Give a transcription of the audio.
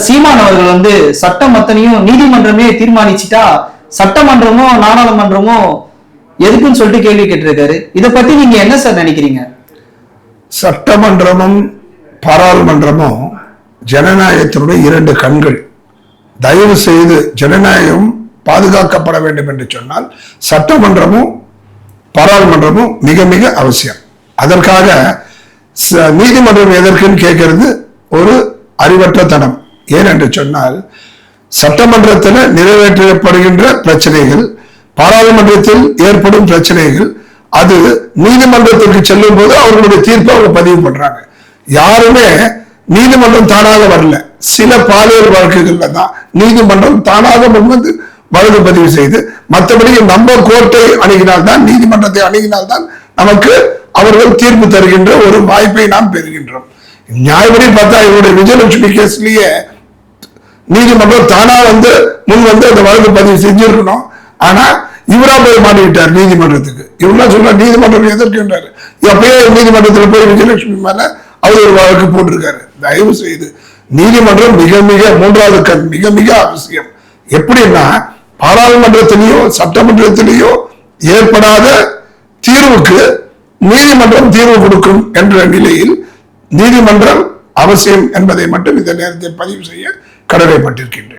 சீமான் அவர்கள் வந்து சட்டம் அத்தனையும் நீதிமன்றமே தீர்மானிச்சுட்டா சட்டமன்றமும் நாடாளுமன்றமோ எதுக்குன்னு சொல்லிட்டு கேள்வி கேட்டிருக்காரு. இதை பத்தி நீங்க என்ன சார் நினைக்கிறீங்க? சட்டமன்றமும் பாராளுமன்றமும் ஜனநாயகத்தினுடைய இரண்டு கண்கள். தயவு செய்து ஜனநாயகம் பாதுகாக்கப்பட வேண்டும் என்று சொன்னால் சட்டமன்றமும் பாராளுமன்றமும் மிக மிக அவசியம். அதற்காக ச- நீதிமன்றம் எதற்குன்னு கேட்கறது ஒரு அறிவற்ற தனம். ஏனென்று சொன்னால் சட்டமன்றத்தில் நிறைவேற்றப்படுகின்ற பிரச்சனைகள் பாராளுமன்றத்தில் ஏற்படும் பிரச்சனைகள் அது நீதிமன்றத்திற்கு செல்லும் போது அவர்களுடைய தீர்ப்பை அவங்க பதிவு பண்றாங்க. யாருமே நீதிமன்றம் தானாக வரல. சில பாலியல் வழக்குகள்ல தான் நீதிமன்றம் தானாக முன்வந்து வழக்கு பதிவு செய்து மற்றபடி நம்ம கோர்ட்டை அணுகினால்தான் நீதிமன்றத்தை அணுகினால்தான் நமக்கு அவர்கள் தீர்ப்பு தருகின்ற ஒரு வாய்ப்பை நாம் பெறுகின்றோம். நியாயப்படி பார்த்தா இவருடைய விஜயலட்சுமி கேஸ்லயே நீதிமன்றம் தானா வந்து முன் வந்து அந்த வழக்கு பதிவு செஞ்சிருக்கணும். ஆனா இவரா போய் மாட்டிக்கிட்டார் நீதிமன்றத்துக்கு. இவரா சொல்ற நீதிமன்றம் எதற்குன்றாரு எப்பயோ நீதிமன்றத்தில் போய் விஜயலட்சுமி மேல அவர் ஒரு வழக்கு போட்டிருக்காரு. தயவு செய்து நீதிமன்றம் மிக மிக மூன்றாவது கண் மிக மிக அவசியம். எப்படின்னா பாராளுமன்றத்திலேயோ சட்டமன்றத்திலேயோ ஏற்படாத தீர்வுக்கு நீதிமன்றம் தீர்வு கொடுக்கும் என்ற நிலையில் நீதிமன்றம் அவசியம் என்பதை மட்டும் இந்த நேரத்தில் பதிவு செய்ய கடமைப்பட்டிருக்கின்றேன்